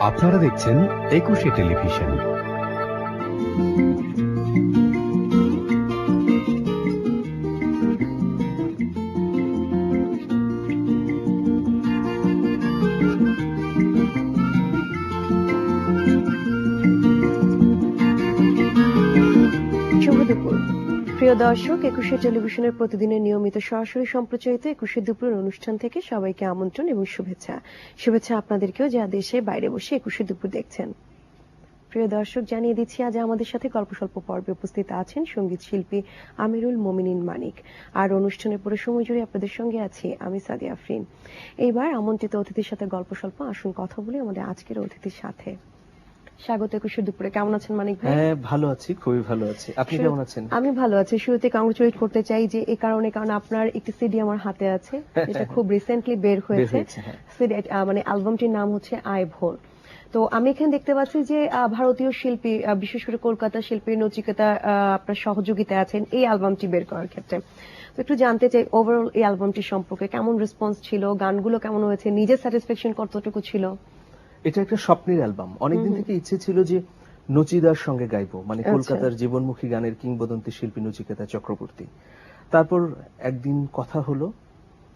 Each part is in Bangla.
আপনারা দেখছেন একুশে টেলিভিশন। শুভ দুপুর। প্রিয় দর্শক, একুশে টেলিভিশনের প্রতিদিনের নিয়মিত সরাসরি সম্প্রচারিত একুশে দুপুরের অনুষ্ঠান থেকে সবাইকে আমন্ত্রণ এবং শুভেচ্ছা। শুভেচ্ছা আপনাদেরকেও যা দেশে বাইরে বসে একুশে দুপুর দেখছেন। প্রিয় দর্শক, জানিয়ে দিচ্ছি, আজ আমাদের সাথে গল্প স্বল্প পর্বে উপস্থিত আছেন সংগীত শিল্পী আমিরুল মোমিনিন মানিক। আর অনুষ্ঠানের পুরো সময় জুড়ে আপনাদের সঙ্গে আছি আমি সাদিয়া আফরিন। এইবার আমন্ত্রিত অতিথির সাথে গল্প স্বল্প আসুন কথা বলি আমাদের আজকের অতিথির সাথে। স্বাগত একুশে দুপুরে। কেমন আছেন মানিক ভাই? হ্যাঁ ভালো আছি খুবই ভালো আছি। আপনি কেমন আছেন? আমি ভালো আছি। শুরুতে কংগ্রেচুলেট করতে চাই যে এই কারণে কারণ আপনার একটি সিডি আমার হাতে আছে যেটা খুব রিসেন্টলি বের হয়েছে। হয়েছে হ্যাঁ। মানে অ্যালবামটির নাম হচ্ছে আয় ভোর। তো আমি এখানে দেখতে পাচ্ছি যে ভারতীয় শিল্পী বিশেষ করে কলকাতা শিল্পী নচিকেতা আপনার সহযোগিতা আছেন এই অ্যালবামটি বের করার ক্ষেত্রে। তো একটু জানতে চাই ওভারঅল এই অ্যালবামটি সম্পর্কে কেমন রেসপন্স ছিল? গানগুলো কেমন হয়েছে? নিজের স্যাটিসফ্যাকশন কতটুকু ছিল? এটা একটা স্বপ্নের অ্যালবাম। অনেকদিন থেকে ইচ্ছে ছিল যে নচিদার সঙ্গে গাইবো। মানে আচ্ছা। কলকাতার জীবনমুখী গানের কিংবদন্তি শিল্পী নচিকেতা চক্রবর্তী। তারপর একদিন কথা হলো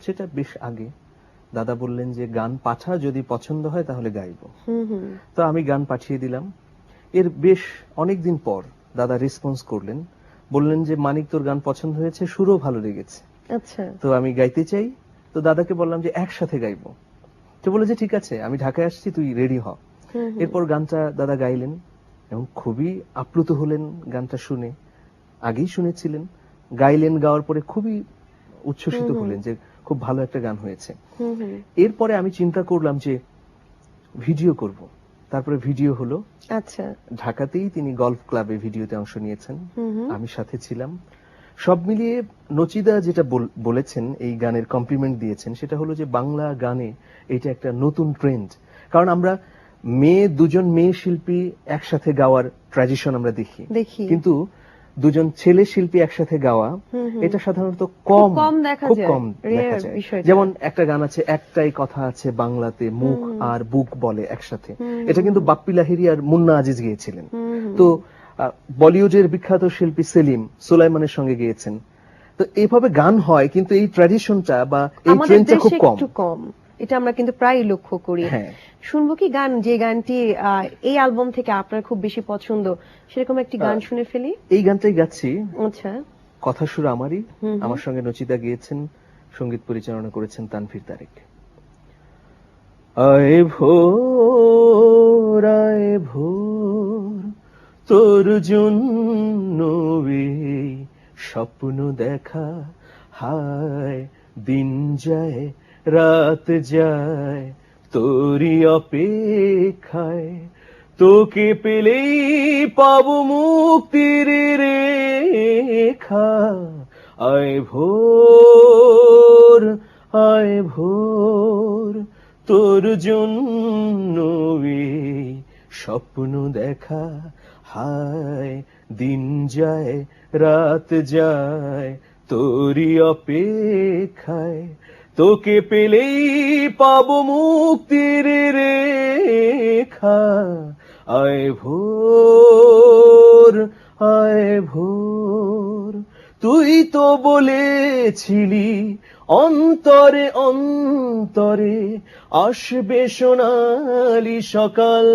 সেটা বেশ আগে। দাদা বললেন যে গান পাঠা যদি পছন্দ হয় তাহলে গাইবো। তো আমি গান পাঠিয়ে দিলাম। এর বেশ অনেকদিন পর দাদা রেসপন্স করলেন। বললেন যে মানিক তোর গান পছন্দ হয়েছে সুরও ভালো লেগেছে। আচ্ছা। তো আমি গাইতে চাই। তো দাদাকে বললাম যে একসাথে গাইবো। তো বলে যে ঠিক আছে আমি ঢাকায় আসছি তুই রেডি হ। এরপর গানটা দাদা গাইলেন এবং খুবই আপ্লুত হলেন গানটা শুনে। আগেই শুনেছিলেন গাইলেন গাওয়ার পরে খুবই উচ্ছ্বসিত। হলেন যে খুব ভালো একটা গান হয়েছে। এরপরে আমি চিন্তা করলাম যে ভিডিও করব। তারপরে ভিডিও হলো আচ্ছা। ঢাকাতেই তিনি গলফ ক্লাবে ভিডিওতে অংশ নিয়েছেন। আমি সাথে ছিলাম। সব মিলিয়ে নচিদা যেটা বলেছেন এই গানের কমপ্লিমেন্ট দিয়েছেন সেটা হলো যে বাংলা গানে এটা একটা নতুন ট্রেন্ড কারণ আমরা মেয়ে দুজন মেয়ে শিল্পী একসাথে গাওয়ার ট্র্যাডিশন আমরা দেখি। কিন্তু দুজন ছেলে শিল্পী একসাথে গাওয়া। এটা সাধারণত কম খুব কম দেখা যায়। যেমন একটা গান আছে একটাই কথা আছে বাংলাতে মুখ আর বুক বলে একসাথে। এটা কিন্তু বাপ্পি লাহিড়ী আর মুন্না আজিজ গিয়েছিলেন। তো বলিউডের বিখ্যাত শিল্পী সেলিম সুলাইমানের সঙ্গে গিয়েছেন। তো এইভাবে গান হয় কিন্তু এই ট্র্যাডিশনটা বা এই ট্রেন্ডটা খুব কম। কম। এটা আমরা কিন্তু প্রায় লক্ষ্য করি। হ্যাঁ। শুনব কি গান? যে গানটি এই অ্যালবাম থেকে আপনার খুব বেশি পছন্দ সেরকম একটি গান শুনে ফেলি। এই গানটাই গাচ্ছি। আচ্ছা। কথা সুর আমারই। আমার সঙ্গে নচিতা গিয়েছেন সংগীত পরিচালনা করেছেন তানভীর তারেক। আয় ভোর আয় ভোর তোর জন্য স্বপ্ন দেখা হায়, দিন যায়, রাত যায়, তোরই অপেক্ষায়। তোকে পেলেই পাব মুক্তির রেখা। আয় ভোর আয় ভোর, তোর জন্য স্বপ্ন দেখা হায়, দিন যায়, রাত যায় তোরি অপেক্ষায়। তোকে পেলেই পাব মুক্তির রেখা। আয় ভোর আয় ভোর। তুই তো বলেছিলি, অন্তরে অন্তরে আসবে সোনালি সকাল।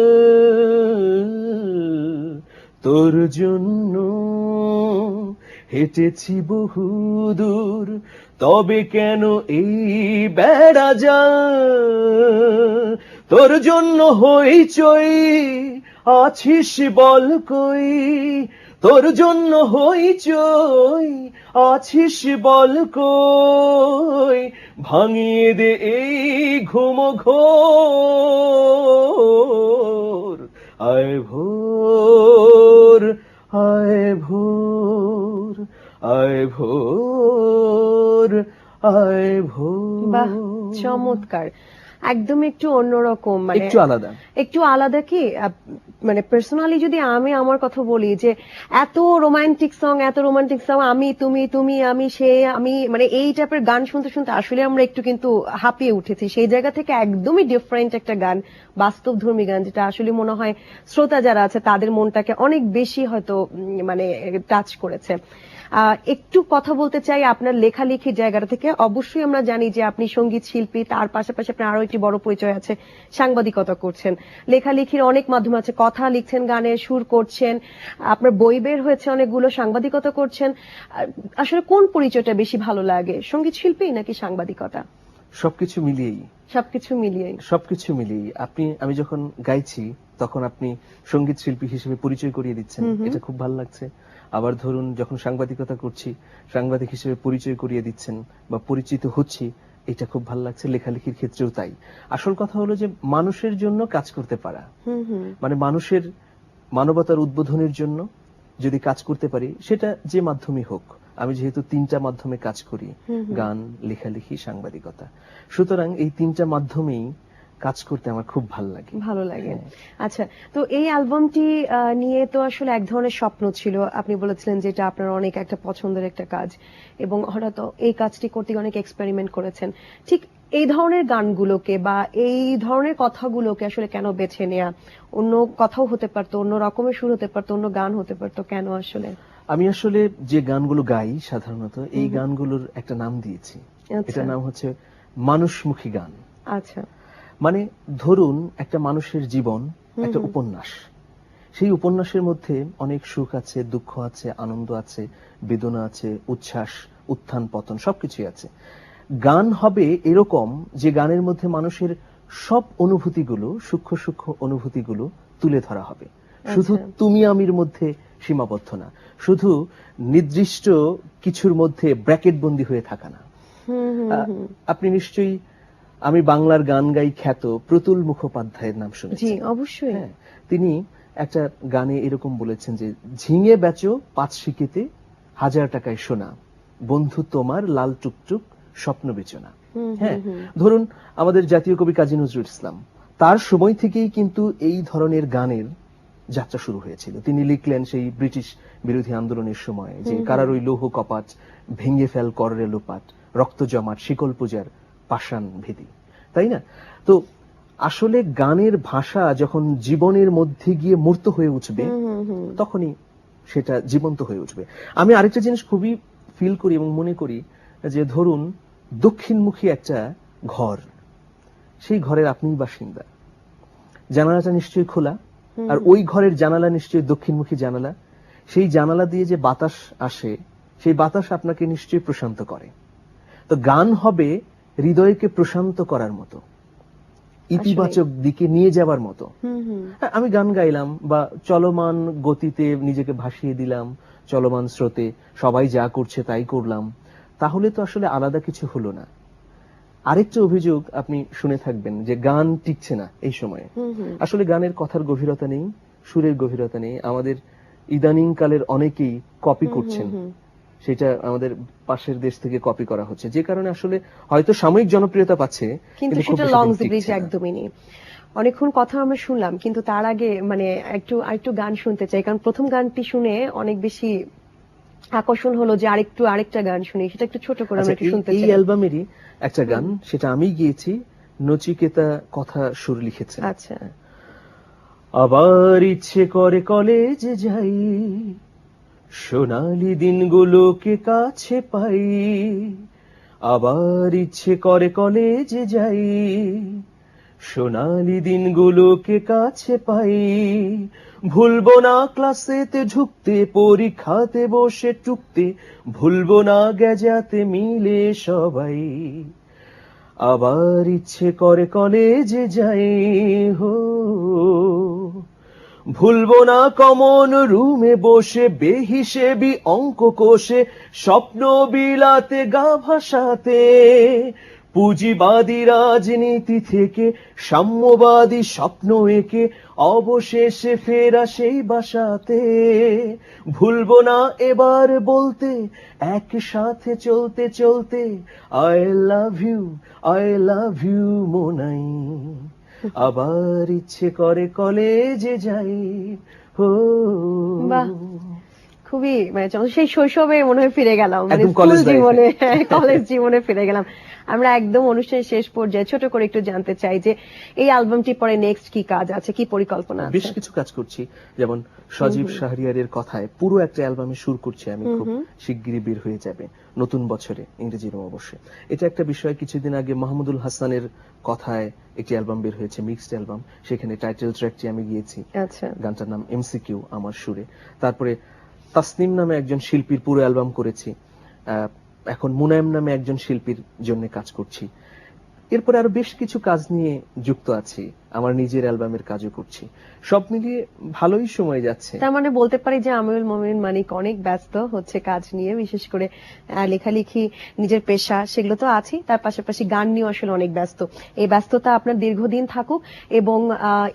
তোর জন্য হেঁটেছি বহু দূর তবে কেন এই বেড়া যা তোর জন্য হইচই আছিস বল কই? তোর জন্য হইচই আছিস বল কই? ভাঙিয়ে দে এই ঘুম ঘোর আয় ভোর আয় ভোর আয় ভোর আয় ভোর। বাহ চমৎকার। একদম একটু অন্যরকম মানে একটু আলাদা। একটু আলাদা কি? মানে পার্সোনালি যদি আমি আমার কথা বলি যে এত রোমান্টিক সং এত রোমান্টিক সং আমি তুমি তুমি আমি সে আমি মানে এই টাইপের গান শুনতে শুনতে আসলে আমরা একটু কিন্তু হাঁপিয়ে উঠেছি। সেই জায়গা থেকে একদমই ডিফারেন্ট একটা গান বাস্তবধর্মী গান যেটা আসলে মনে হয় শ্রোতা যারা আছে তাদের মনটাকে অনেক বেশি হয়তো মানে টাচ করেছে। একটু কথা বলতে চাই আপনার লেখালেখির জায়গাটা থেকে। অবশ্যই আমরা জানি যে আপনি সংগীত শিল্পী তার পাশাপাশি আপনার আরও একটি বড় পরিচয় আছে সাংবাদিকতা করছেন। লেখালেখির অনেক মাধ্যম আছে কথা লিখছেন গানে সুর করছেন আপনার বই বের হয়েছে অনেকগুলো সাংবাদিকতা করছেন। আসলে কোন পরিচয়টা বেশি ভালো লাগে সংগীত শিল্পী নাকি সাংবাদিকতা? সবকিছু মিলিয়েই। সবকিছু মিলিয়ে সবকিছু মিলিয়েই। আপনি আমি যখন গাইছি তখন আপনি সংগীত শিল্পী হিসেবে পরিচয় করিয়ে দিচ্ছেন। এটা খুব ভালো লাগছে। আবার ধরুন যখন সাংবাদিকতা করছি সাংবাদিক হিসেবে পরিচয় করিয়ে দিচ্ছেন বা পরিচিত হচ্ছি এটা খুব ভালো লাগছে লেখালেখির ক্ষেত্রেও তাই। আসল কথা হলো যে মানুষের জন্য কাজ করতে পারা। মানে মানুষের মানবতার উদ্বোধনের জন্য যদি কাজ করতে পারি সেটা যে মাধ্যমে হোক। আমি যেহেতু তিনটা মাধ্যমে কাজ করি। গান লেখালেখি সাংবাদিকতা। সুতরাং এই তিনটা মাধ্যমেই কাজ করতে আমার খুব ভালো লাগে। ভালো লাগে। হ্যাঁ। আচ্ছা তো এই অ্যালবামটি নিয়ে তো আসলে এক ধরনের স্বপ্ন ছিল। আপনি বলেছিলেন যে এটা আপনার অনেক একটা পছন্দের একটা কাজ এবং হঠাৎ এই কাজটি করতে অনেক এক্সপেরিমেন্ট করেছেন। ঠিক এই ধরনের গানগুলোকে বা এই ধরনের কথাগুলোকে আসলে কেন বেছে নেয়া? অন্য কথাও হতে পারতো অন্য রকমের সুর হতে পারতো অন্য গান হতে পারতো কেন আসলে? আমি আসলে যে গানগুলো গাই সাধারণত এই গানগুলোর একটা নাম দিয়েছি। আচ্ছা। এটার নাম হচ্ছে মানুষমুখী গান। আচ্ছা। মানে ধরুন একটা মানুষের জীবন একটা উপন্যাস। সেই উপন্যাসের মধ্যে অনেক সুখ আছে দুঃখ আছে আনন্দ আছে বেদনা আছে উচ্ছ্বাস উত্থান পতন সবকিছুই আছে। গান হবে এরকম যে গানের মধ্যে মানুষের সব অনুভূতিগুলো সূক্ষ্ম সূক্ষ্ম অনুভূতিগুলো তুলে ধরা হবে। শুধু আচ্ছা। তুমি আমির মধ্যে সীমাবদ্ধ না শুধু নির্দিষ্ট কিছুর মধ্যে ব্র্যাকেট বন্দি হয়ে থাকা না। আপনি নিশ্চয়ই আমি বাংলার গান গাই খ্যাত প্রতুল মুখোপাধ্যায়ের নাম জি অবশ্যই। হ্যাঁ তিনি একটা গানে এরকম বলেছেন যে ঝিঙে বেচো পাঁচ শিকেতে হাজার টাকায় সোনা বন্ধু তোমার লাল টুকটুক স্বপ্ন বেচনা। হ্যাঁ ধরুন আমাদের জাতীয় কবি কাজী নজরুল ইসলাম তার সময় থেকেই কিন্তু এই ধরনের গানের যাত্রা শুরু হয়েছিল। তিনি লিখলেন সেই ব্রিটিশ বিরোধী আন্দোলনের সময় যে। কারার ওই লৌহ কপাট ভেঙে ফেল কররে লোপাট রক্ত জমাট শিকল পূজার পাষাণ ভেদি তাই না? তো আসলে গানের ভাষা যখন জীবনের মধ্যে গিয়ে মূর্ত হয়ে উঠবে তখনই সেটা জীবন্ত হয়ে উঠবে। আমি আরেকটা জিনিস খুবই ফিল করি এবং মনে করি যে ধরুন দক্ষিণমুখী একটা ঘর সেই ঘরের আপনিই বাসিন্দা। জানালাটা নিশ্চয়ই খোলা আর ওই ঘরের জানালা নিশ্চয়ই দক্ষিণমুখী জানালা। সেই জানালা দিয়ে যে বাতাস আসে সেই বাতাস আপনাকে নিশ্চয়ই প্রশান্ত করে। তো গান হবে হৃদয়কে প্রশান্ত করার মতো ইতিবাচক দিকে নিয়ে যাবার মতো। হ্যাঁ, আমি গান গাইলাম বা চলমান গতিতে নিজেকে ভাসিয়ে দিলাম চলমান স্রোতে সবাই যা করছে তাই করলাম তাহলে তো আসলে আলাদা কিছু হলো না। আরেকটা অভিযোগ আপনি শুনে থাকবেন যে গান টিকছে না এই সময়ে। আসলে গানের কথার গভীরতা নেই সুরের গভীরতা নেই। আমাদের ইদানিং কালের অনেকেই কপি করছেন। সেটা আমাদের পাশের দেশ থেকে কপি করা হচ্ছে। যে কারণে আসলে হয়তো সাময়িক জনপ্রিয়তা পাচ্ছে কিন্তু সেটা লং ব্রিজ একদমই নেই। অনেকক্ষণ কথা আমরা শুনলাম কিন্তু তার আগে মানে একটু আরেকটু গান শুনতে চাই কারণ প্রথম গানটি শুনে অনেক বেশি আকর্ষণ হলো যে আরেকটু আরেকটা গান শুনি সেটা একটু ছোট করে আমরা আচ্ছা, একটু এই- শুনতে এই অ্যালবামেরই একটা গান সেটা আমি গিয়েছি নচিকেতা কথা সুর লিখেছে আচ্ছা। আবার ইচ্ছে করে কলেজে যাই সোনালি দিনগুলোকে কাছে পাই? আবার ইচ্ছে করে কলেজে যাই। সোনালি দিনগুলোকে কাছে পাই? ভুলবো না ক্লাসেতে ঢুকতে, পরীক্ষাতে বসে টুকতে, ভুলবো না গেজাতে মিলে সবাই। আবার ইচ্ছে করে কলেজে যাই, হো। ভুলবো না কমন রুমে বসে, বেহিসেবি অঙ্ক কোষে, স্বপ্ন বিলাতে, গা ভাসাতে। পুঁজিবাদী রাজনীতি থেকে, সাম্যবাদী স্বপ্ন এঁকে, অবশেষে ফেরা সেই বাসাতে। ভুলবো না এবার বলতে, একসাথে চলতে চলতে I love you I love you মোনাই আবার ইচ্ছে করে কলেজে যাই হো বাহ। খুবই মানে সেই শৈশবে মনে হয় ফিরে গেলাম মানে স্কুল জীবনে কলেজ জীবনে ফিরে গেলাম। আমরা একদম অনুষ্ঠানের শেষ পর্যায়ে ছোট করে একটু জানতে চাই যে এই অ্যালবামটি পরে নেক্সট কি কাজ আছে কি পরিকল্পনা বেশ কিছু কাজ করছি। যেমন সজীব শাহরিয়ারের কথায় পুরো একটা অ্যালবামে সুর করছি আমি খুব শিগগিরই বের হয়ে যাবে নতুন বছরে ইংরেজি রোম অবশ্যই এটা একটা বিষয় কিছুদিন আগে মাহমুদুল হাসানের কথায় একটি অ্যালবাম বের হয়েছে মিক্সড অ্যালবাম সেখানে টাইটেল ট্র্যাকটি আমি গিয়েছি। আচ্ছা। গানটার নাম এমসিকিউ আমার সুরে। তারপরে তাসনিম নামে একজন শিল্পীর পুরো অ্যালবাম করেছি। এখন মুনায়েম নামে একজন শিল্পীর জন্য কাজ করছি। এরপরে আরও বেশ কিছু কাজ নিয়ে যুক্ত আছি। আমার নিজের অ্যালবামের কাজও করছি। সব মিলিয়ে ভালোই সময় যাচ্ছে। তার মানে বলতে পারি যে আমিরুল মমিন মানিক অনেক ব্যস্ত হচ্ছে কাজ নিয়ে বিশেষ করে লেখালেখি নিজের পেশা সেগুলো তো আছেই। তার পাশাপাশি গান নিয়ে আসলে অনেক ব্যস্ত। এই ব্যস্ততা আপনার দীর্ঘদিন থাকুক এবং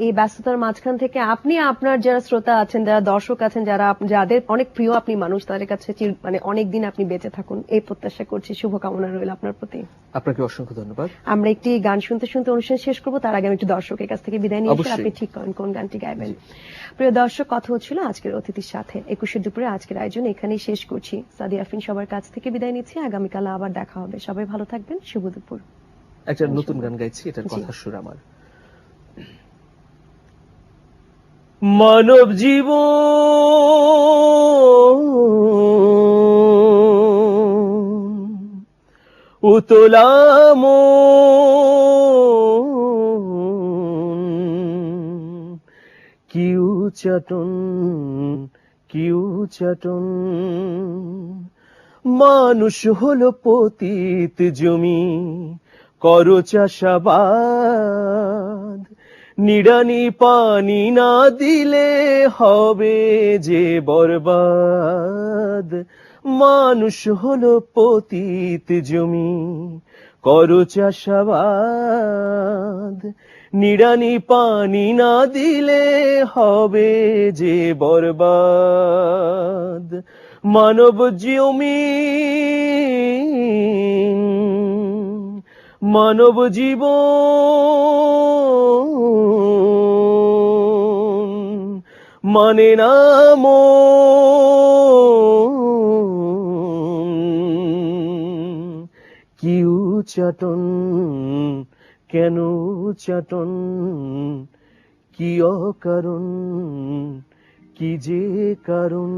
এই ব্যস্ততার মাঝখান থেকে আপনি আপনার যারা শ্রোতা আছেন যারা দর্শক আছেন যারা যাদের অনেক প্রিয় আপনি মানুষ তাদের কাছে মানে অনেক দিন আপনি বেঁচে থাকুন। এই প্রত্যাশা করছি। শুভকামনা রইল আপনার প্রতি। আপনাকে অসংখ্য ধন্যবাদ। আমরা একটি গান শুনতে শুনতে অনুষ্ঠান শেষ করব। তার আগে আমি একটু দর্শকের কাছ থেকে বিদায় নিয়ে আপনি ঠিক করেন কোন গানটি গাইবেন? প্রিয় দর্শক কথা হচ্ছিল আজকের অতিথির সাথে। একুশে দুপুরে আজকের আয়োজন এখানেই শেষ করছি। সাদি আফিন সবার কাছ থেকে বিদায় নিচ্ছি। আগামীকাল আবার দেখা হবে। সবাই ভালো থাকবেন। শুভ দুপুর। একটা নতুন গান গাইছি এটার কথা সুর আমার। মানব জীবন উতলাম কিউ চটন কিউ চটন মানুষ হলো পতিত জমি, কর চাষাবাদ। নিড়ানি পানি না দিলে হবে যে বরবাদ। মানুষ হলো পতিত জমি, করো চাষাবাদ। নিড়ানি পানি না দিলে হবে যে বরবাদ। মানব জমি মানব জীবন মানে নাম মন। কি উচাটন কেন চাটন? কি অকারণ কি যে কারণ?